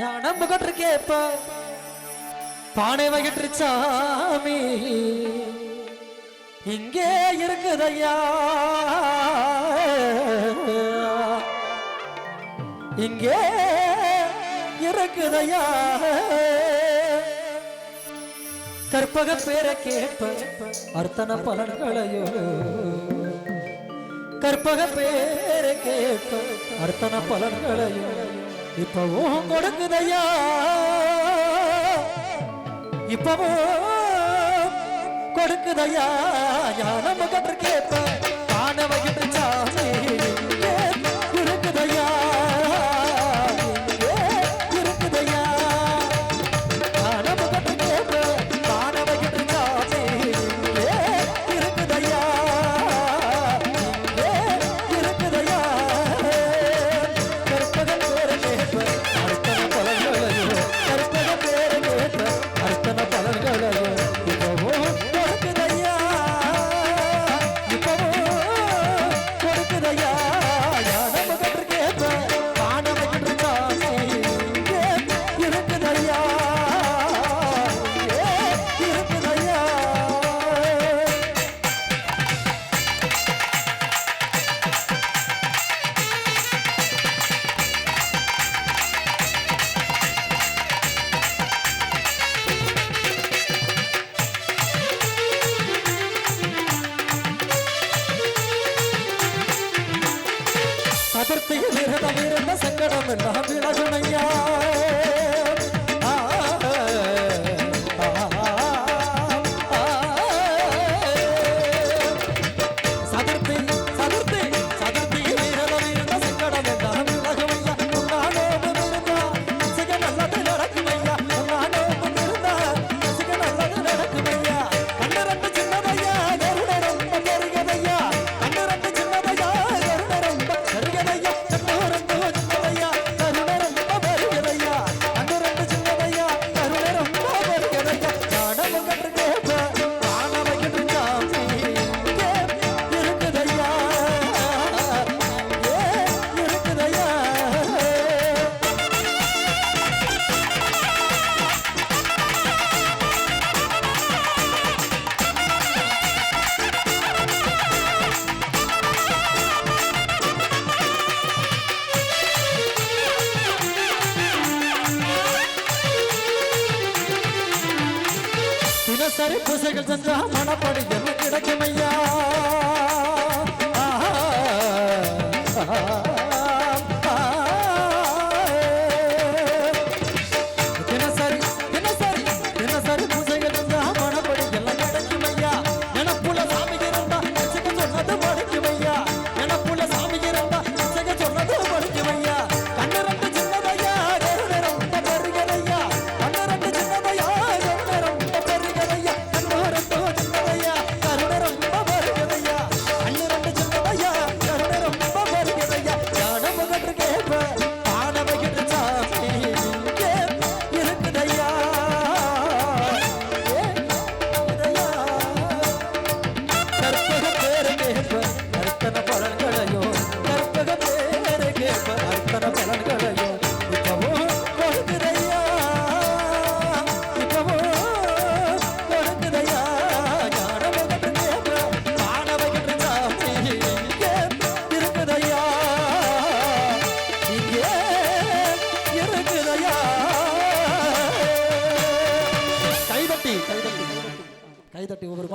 நான் நம்பிக்கிட்டு கேப்ப. பானை வகிட்டு சாமி. இங்கே இருக்குதையா? இங்கே இருக்குதையா? கற்பக பேரை கேட்ப. அர்த்தன பலன்களையோ? கற்பக பேரை கேட்ப. அர்த்தன பலன்களையோ? இப்பவும் கொடுக்குதையா? இப்பவும் கொடுக்குதையா? ஞானம் கேட்ப ஆனவையும் அதிர்த்தியில் இருந்த சங்கடம் எல்லாம் விலகுமையா? தினசரி பூசைகள் சென்றா மனப்படி என்ன கிடைக்கும் ஐயா தட்டி ஒரு